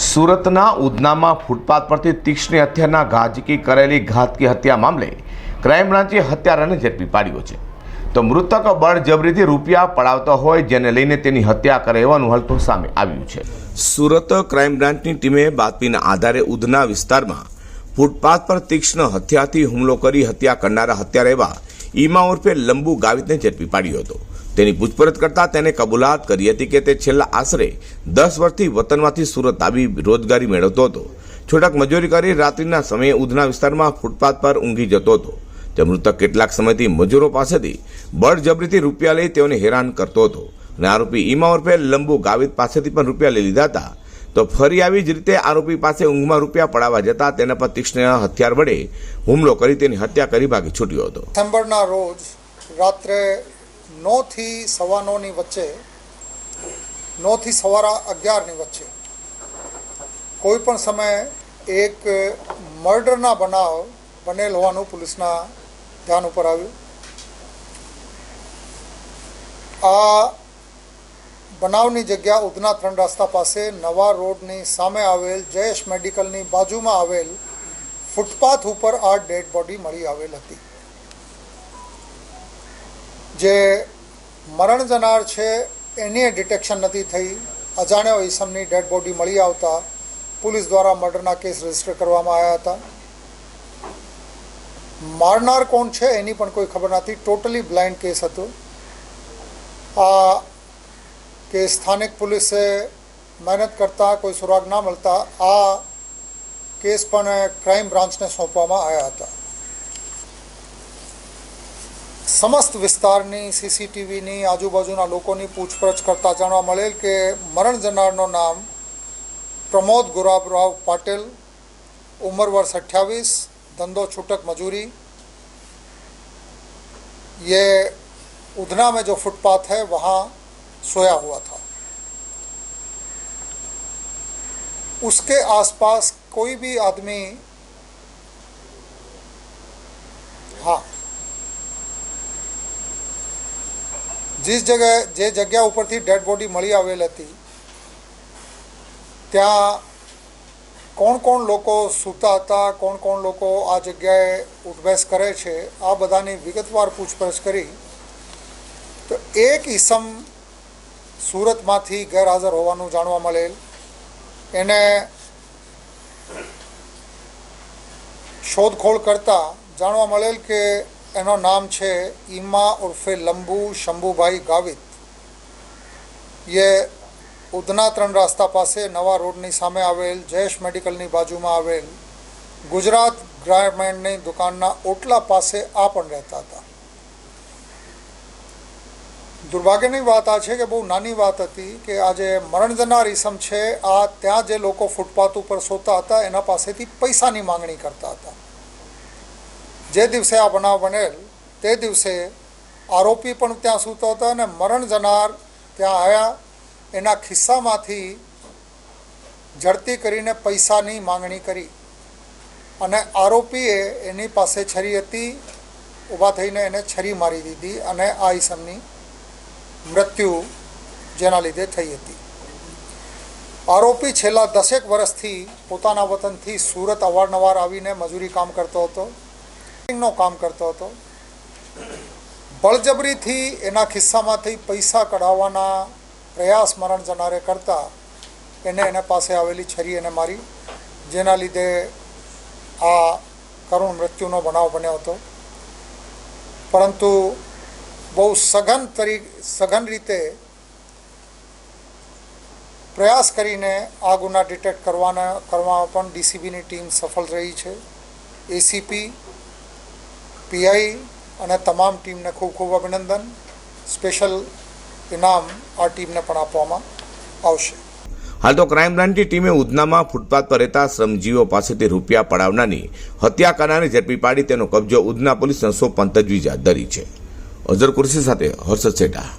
સુરતના ઉધનામાં ફૂટપાથ પરથી તીક્ષ્ણ હત્યાના ગાજકી કરેલી ઘાતકી હત્યા મામલે ક્રાઇમ બ્રાન્ચે હત્યારાને ઝડપી પાડ્યો છે. તો મૃતક બળજબરીથી રૂપિયા પડાવતો હોય જેને લઈને તેની હત્યા કરે એવાનું હાલ સામે આવ્યું છે. સુરત ક્રાઇમ બ્રાન્ચની ટીમે બાતમીના આધારે ઉધના વિસ્તારમાં ફૂટપાથ પર તીક્ષ્ણ હત્યાથી હુમલો કરી હત્યા કરનારા હત્યારા એવા ઈમા ઉર્ફે લંબુ ગાવિતને ઝડપી પાડ્યો હતો. તેની પૂછપરછ કરતા તેને કબૂલાત કરી હતી કે તે છેલ્લા આશરે દસ વર્ષથી વતનમાંથી સુરત આવી રોજગારી મેળવતો હતો. છૂટક મજૂરી કરી રાત્રિના સમયે ઉધના વિસ્તારમાં ફૂટપાથ પર ઊંઘી જતો હતો. તે મૃતક કેટલાક સમયથી મજૂરો પાસેથી બળજબરીથી રૂપિયા લઈ તેઓને હેરાન કરતો હતો અને આરોપી ઈમા ઉર્ફે લંબુ ગાવિત પાસેથી પણ રૂપિયા લઈ લીધા હતા. તો ફરી આવી જ રીતે આરોપી પાસે ઊંઘમાં રૂપિયા પડાવવા જતા તેના પર તીક્ષ્ણ હથિયાર વડે હુમલો કરી તેની હત્યા કરી ભાગી છૂટ્યો હતો. ડિસેમ્બરના રોજ રાત્રે નવથી સવા નોની વચ્ચે, નોથી સવારા અગિયારની વચ્ચે. કોઈ પણ સમયે એક મર્ડરના બનાવ બનેલ હોવાનું પોલીસના ધ્યાન ઉપર આવ્યું. આ બનાવની જગ્યા ઉધના ત્રણ રસ્તા પાસે નવા રોડની સામે આવેલ જયેશ મેડિકલની બાજુમાં આવેલ ફૂટપાથ ઉપર આ ડેડ બોડી મળી આવેલ હતી. જે મરણ જનાર છે, એની ડિટેક્શન નથી થઈ. અજાણ્યો ઈસમની ડેડ બોડી મળી આવતા પોલીસ દ્વારા મર્ડરના કેસ રજિસ્ટર કરવામાં આવ્યા હતા. મારનાર કોણ છે એની પણ કોઈ ખબર નથી. ટોટલી બ્લાઇન્ડ કેસ હતો. આ કે સ્થાનિક પોલીસે મહેનત કરતા કોઈ સુરાગ ના મળતા આ કેસ પણ ક્રાઇમ બ્રાન્ચને સોંપવામાં આવ્યા હતા. समस्त विस्तार सीसीटीवी आजूबाजू लोगों की पूछपरछ करता जाए कि मरण जनारों नाम प्रमोद गुराबराव पाटिल उमर वर्ष अठावीस धंदो छूटक मजूरी ये उधना में जो फुटपाथ है वहाँ सोया हुआ था उसके आसपास कोई भी आदमी हाँ જે જગ્યાએ, જે જગ્યા ઉપરથી ડેડ બોડી મળી આવેલ હતી, ત્યાં કોણ કોણ લોકો સૂતા હતા, કોણ કોણ લોકો આ જગ્યાએ ઉઠબેસ કરે છે, આ બધાની વિગતવાર પૂછપરછ કરી. તો એક ઈસમ સુરતમાંથી ગેરહાજર હોવાનું જાણવા મળેલ. એને શોધખોળ કરતાં જાણવા મળેલ કે એનું નામ છે ઈમા ઉર્ફે લંબુ શંભુભાઈ ગાવિત. યે ઉધના ત્રણ રસ્તા પાસે નવા રોડની સામે આવેલ જયેશ મેડિકલની બાજુમાં આવેલ ગુજરાત ગ્રામીણની દુકાનના ઓટલા પાસે આ પણ રહેતા હતા. દુર્ભાગ્યની વાત આ છે કે બહુ નાની વાત હતી કે આ જે મરણ જનાર ઇસમ છે, આ ત્યાં જે લોકો ફૂટપાથ ઉપર સોતા હતા, એના પાસેથી પૈસાની માંગણી કરતા હતા. જે દિવસે આ બનાવ બનેલ, તે દિવસે આરોપી પણ ત્યાં સૂતો હતો અને મરણ જનાર ત્યાં આવ્યા. એના ખિસ્સામાંથી ઝડતી કરીને પૈસાની માંગણી કરી અને આરોપીએ એની પાસે છરી હતી, ઊભા થઈને એને છરી મારી દીધી અને આ ઈસમની મૃત્યુ જેના લીધે થઈ હતી. આરોપી છેલ્લા દસેક વર્ષથી પોતાના વતનથી સુરત અવારનવાર આવીને મજૂરી કામ કરતો હતો. નો કામ કરતો હતો. બળજબરીથી એના ખિસ્સામાંથી પૈસા કઢાવવાના પ્રયાસ મરણ જનારે કરતા એને એને પાસે આવેલી છરી એને મારી, જેના લીધે આ કરુણ મૃત્યુનો બનાવ બન્યો હતો. પરંતુ બહુ સઘન તરી, સઘન રીતે પ્રયાસ કરીને આ ગુના ડિટેક્ટ કરવાના, કરવામાં પણ ડીસીબીની ટીમ સફળ રહી છે. એસીપી પીઆઈ અને તમામ ટીમને ખૂબ ખૂબ અભિનંદન. સ્પેશિયલ ઇનામ આ ટીમને પણ આપવામાં આવશે. હાલ તો ક્રાઇમ બ્રાન્ચની ટીમે ઉધનામાં ફૂટપાથ પર રહેતા શ્રમજીવીઓ પાસેથી રૂપિયા પડાવનારની હત્યા કરનારને ઝડપી પાડી તેનો કબજો ઉધના પોલીસને સોંપવાની તજવીજ હાથ ધરી છે. અઝર કુરશી સાથે હર્ષદ સેઠા.